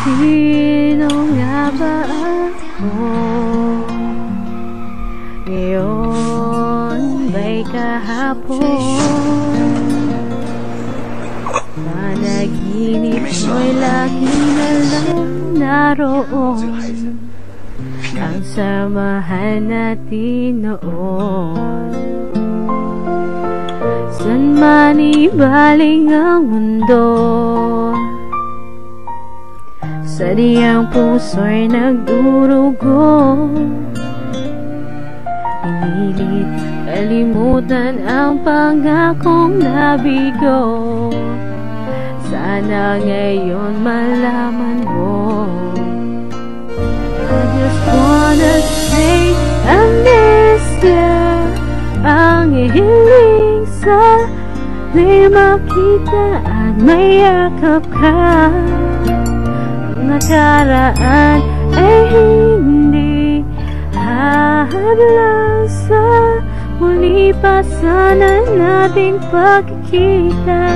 Sino nga ba ako? Ngayon ba'y kahapon? Panaginip mo'y lagi na lang naroon Ang samahan natin noon. San man ibaling ang mundo Sa diyang puso'y nagdurugo. Inilit kalimutan ang pangakong nabigo. Sana ngayon malaman mo. I just wanna say I miss you Ang hiling sa Di makita at mayakap ka Nakaraan ay hindi Hahadlang sa Muli pa. Sana nating pagkikita.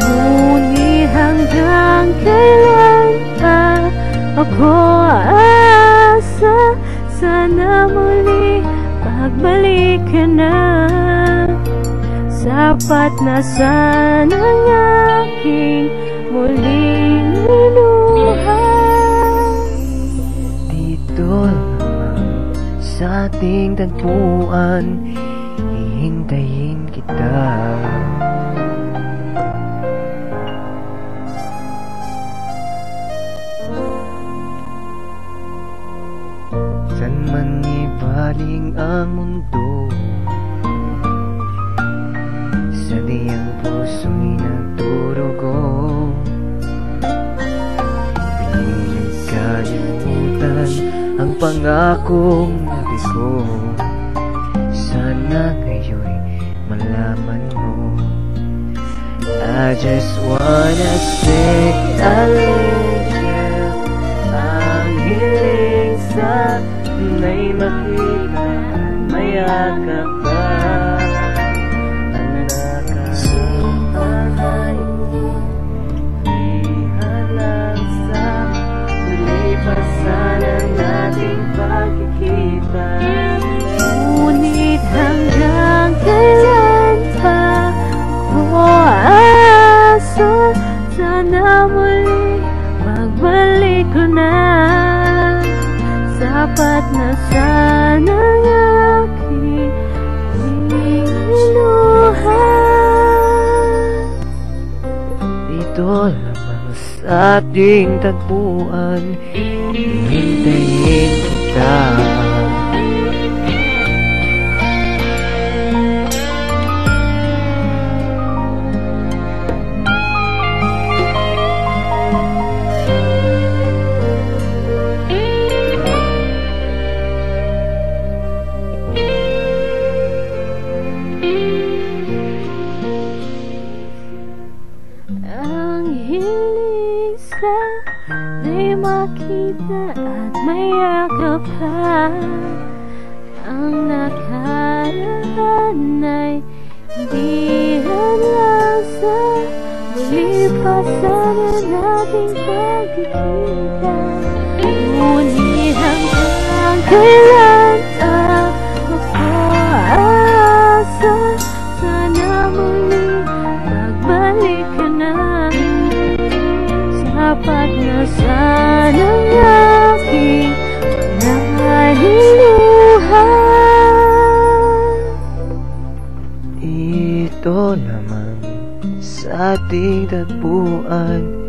Ngunit hanggang kailan pa Ako asa Sana muli pagbalik ka na. Sapat na sana ang aking muling niluha Lamang sa ating tagpuan Hihintayin kita. San man ibaling ang mundo Sa diyang puso'y nagturugo Pinilit kalimutan ang pangakong nabigo Sana ngayon'y malaman mo. I just wanna love you Ang hiling sa may makita Mayakap ating tagpuan Hihintayin kita Ang hiling sa Di makita at mayakap ka. Ang nakaraan ay Di lang sa Muli pa sana nating pagkikita. Ngunit hanggang kailan naman sa ating tagpuan Hihintayin